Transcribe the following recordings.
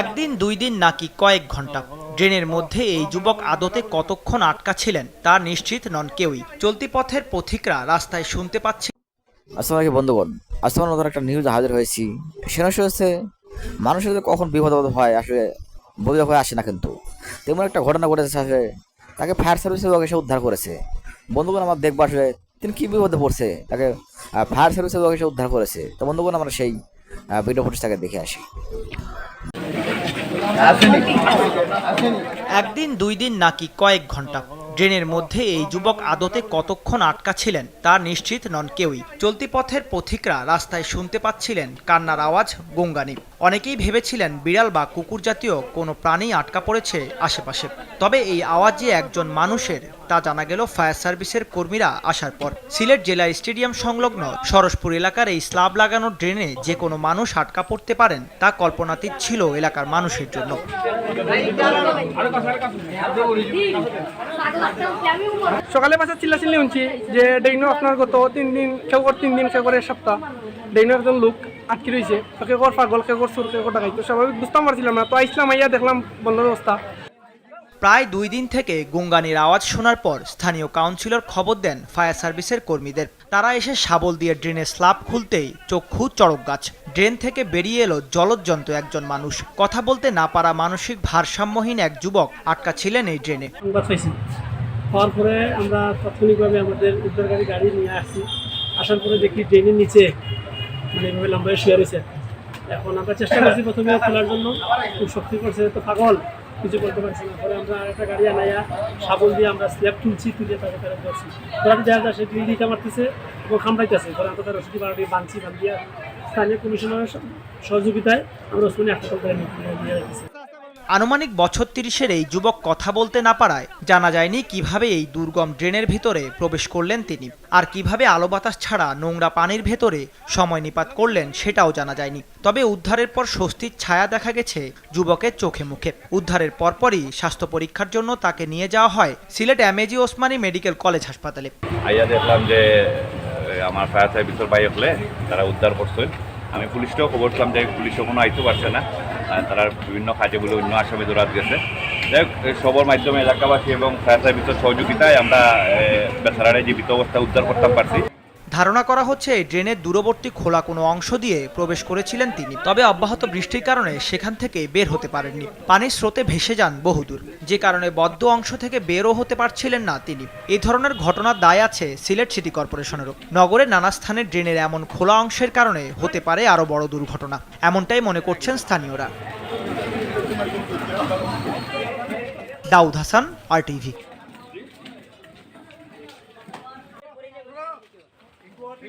একদিন দুই দিন নাকি কয়েক ঘণ্টা। ড্রেনের মধ্যে এই যুবক আদতে কতক্ষণ আটকা ছিলেন তা নিশ্চিত নন কেউই। চলতি পথের পথিকরা রাস্তায় শুনতে পাচ্ছে আসসালামু আলাইকুম বন্ধুগণ। আমরা নতুন একটা নিউজ হাজির হয়েছি। সেটা হচ্ছে মানুষের কখন বিপদ হয় আসলে বলে হয়ে আসে না কিন্তু। তেমন একটা ঘটনা ঘটেছে আসলে তাকে ফায়ার সার্ভিসের লোক এসে উদ্ধার করেছে। বন্ধুগণ আমার দেখব আসলে তিনি কী বিপদে পড়ছে তাকে ফায়ার সার্ভিসের লোক এসে উদ্ধার করেছে। তো বন্ধুগণ আমরা সেই ভিডিও ফুটেজটাকে দেখে আসি। একদিন দুই দিন নাকি কয়েক ঘণ্টা ড্রেনের মধ্যে এই যুবক আদতে কতক্ষণ আটকা ছিলেন, তা নিশ্চিত নন কেউই। চলতি পথের পথিকরা রাস্তায় শুনতে পাচ্ছিলেন কান্নার আওয়াজ, গঙ্গানি। অনেকেই ভেবেছিলেন বিড়াল বা কুকুর জাতীয় কোনো প্রাণী আটকা পড়েছে আশেপাশে। তবে এই আওয়াজ একজন মানুষের, তা জানা গেল ফায়ার সার্ভিসের কর্মীরা আসার পর। সিলেট জেলা স্টেডিয়াম সংলগ্ন সরসপুর এলাকার এই স্লাব লাগানো ড্রেনে যে কোনো মানুষ আটকা পড়তে পারেন, তা কল্পনাতীত ছিল এলাকার মানুষের জন্য। সকালে পাশে চিল্লা চিল্লি শুনছি যে ডেইনো আপনার গত তিন দিন কেউ কর তিন দিন কেউ করে এক সপ্তাহ। ডেইনো একজন লোক আটকে রয়েছে। তো কেউ কর পাগল কেউ কর সুর কেউ কর ডাকাই তো স্বাভাবিক বুঝতাম পারছিলাম না। তো আইসলাম আইয়া দেখলাম বন্ধ ব্যবস্থা প্রায় দুই দিন থেকে গুঙ্গানির আওয়াজ শোনার পর স্থানীয় কাউন্সিলর খবর দেন ফায়ার সার্ভিসের কর্মীদের। তারা এসে শাবল দিয়ে ড্রেনের স্ল্যাব খুলতেই চক্ষু চড়ক গাছ। ড্রেন থেকে বেরিয়ে এলো জলজ্জন্ত একজন মানুষ। কথা বলতে না পারা মানসিক ভারসাম্যহীন এক যুবক আটকা ছিলেন এই ড্রেনে। হওয়ার পরে আমরা তাৎক্ষণিকভাবে আমাদের উদ্ধারকারী গাড়ি নিয়ে আসছি। আসার পরে দেখি ট্রেনের নিচে মানে এভাবে লম্বায় শুয়ে রয়েছে। এখন আমরা চেষ্টা করছি প্রথমে খোলার জন্য। খুব শক্তি করছে তো পাগল, কিছু করতে পারছি না। পরে আমরা আরেকটা গাড়ি আনাইয়া সাবল দিয়ে আমরা স্ল্যাব তুলছি, তুলে তাকে ফেরত করছি পরে দেখা যায় সে দুই দিকে মারতেছে এবং খামড়াইতেছে। পরে আমরা তার রসিদি বাড়ি বাঁধছি বান্ধিয়া স্থানীয় কমিশনারের সহযোগিতায় আমরা ওসমানী হাসপাতাল করে নিয়ে আনুমানিক বছর তিরিশের এই যুবক কথা বলতে না পারায় জানা যায়নি কীভাবে এই দুর্গম ড্রেনের ভিতরে প্রবেশ করলেন তিনি আর কীভাবে আলো বাতাস ছাড়া নোংরা পানির ভেতরে সময় নিপাত করলেন সেটাও জানা যায়নি। তবে উদ্ধারের পর স্বস্তির ছায়া দেখা গেছে যুবকের চোখে মুখে। উদ্ধারের পরপরই স্বাস্থ্য পরীক্ষার জন্য তাকে নিয়ে যাওয়া হয় Sylhet M A G Osmani medical college হাসপাতালে। দেখলাম যে আমার ফায়ার সার্ভিসের হলে তারা উদ্ধার করছে। আমি পুলিশটাও খবর দিলাম যাই পুলিশও কোনো আইতে পারছে না। তারা বিভিন্ন কাজে বলে অন্য আসামি দৌড়াত গেছে। যাই হোক সবর মাধ্যমে এলাকাবাসী এবং ফায়ার সার্ভিসের সহযোগিতায় আমরা বেসারাড়ে জীবিত অবস্থা উদ্ধার করতাম পারছি। ধারণা করা হচ্ছে ড্রেনের দূরবর্তী খোলা কোনো অংশ দিয়ে প্রবেশ করেছিলেন তিনি। তবে অব্যাহত বৃষ্টির কারণে সেখান থেকে বের হতে পারেননি। পানির স্রোতে ভেসে যান বহুদূর। যে কারণে বদ্ধ অংশ থেকে বেরও হতে পারছিলেন না তিনি। এই ধরনের ঘটনার দায় আছে সিলেট সিটি কর্পোরেশনেরও। নগরের নানা স্থানে ড্রেনের এমন খোলা অংশের কারণে হতে পারে আরও বড় দুর্ঘটনা। এমনটাই মনে করছেন স্থানীয়রা। দাউদ হাসান আর টিভি তো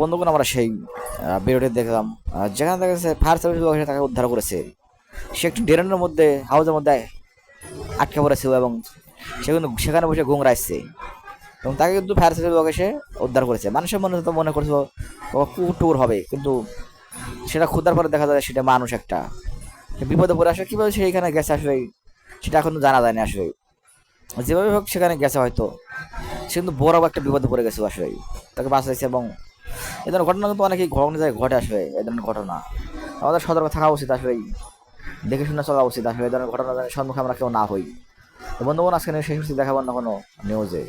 বন্ধুগণ, আমরা সেই ভিডিওটি দেখলাম। যেখানে দেখা যাচ্ছে ফায়ার সার্ভিস এসে তাকে উদ্ধার করেছে। সে একটি ড্রেনের মধ্যে হাউসের মধ্যে আটকে পড়েছিল এবং সেখানে বসে ঘুমরা আসছে এবং তাকে কিন্তু ফায়ার সার্ভিস লোক এসে উদ্ধার করেছে। মানুষের মনে তো মনে করছিল ও কুকুর হবে। কিন্তু সেটা খোঁজার পরে দেখা যায় সেটা মানুষ একটা। বিপদে পড়ে আসলে কীভাবে সে এখানে গেছে আসলে, সেটা এখনও জানা যায়নি আসলে। যেভাবে হোক সেখানে গেছে হয়তো। সে কিন্তু বড় একটা বিপদে পড়ে গেছে আসলে। তাকে বাঁচাইছে এবং এই ধরনের ঘটনা কিন্তু অনেকেই ঘটনা যায় ঘটে আসবে এই ধরনের ঘটনা। আমাদের সতর্ক থাকা উচিত আসলে, দেখে শুনে চলা উচিত আসলে এই ধরনের ঘটনা সম্মুখে আমরা কেউ না হই। তো বন্ধুগণ আজকে শেষ করছি দেখাবার না কোনো নিউজে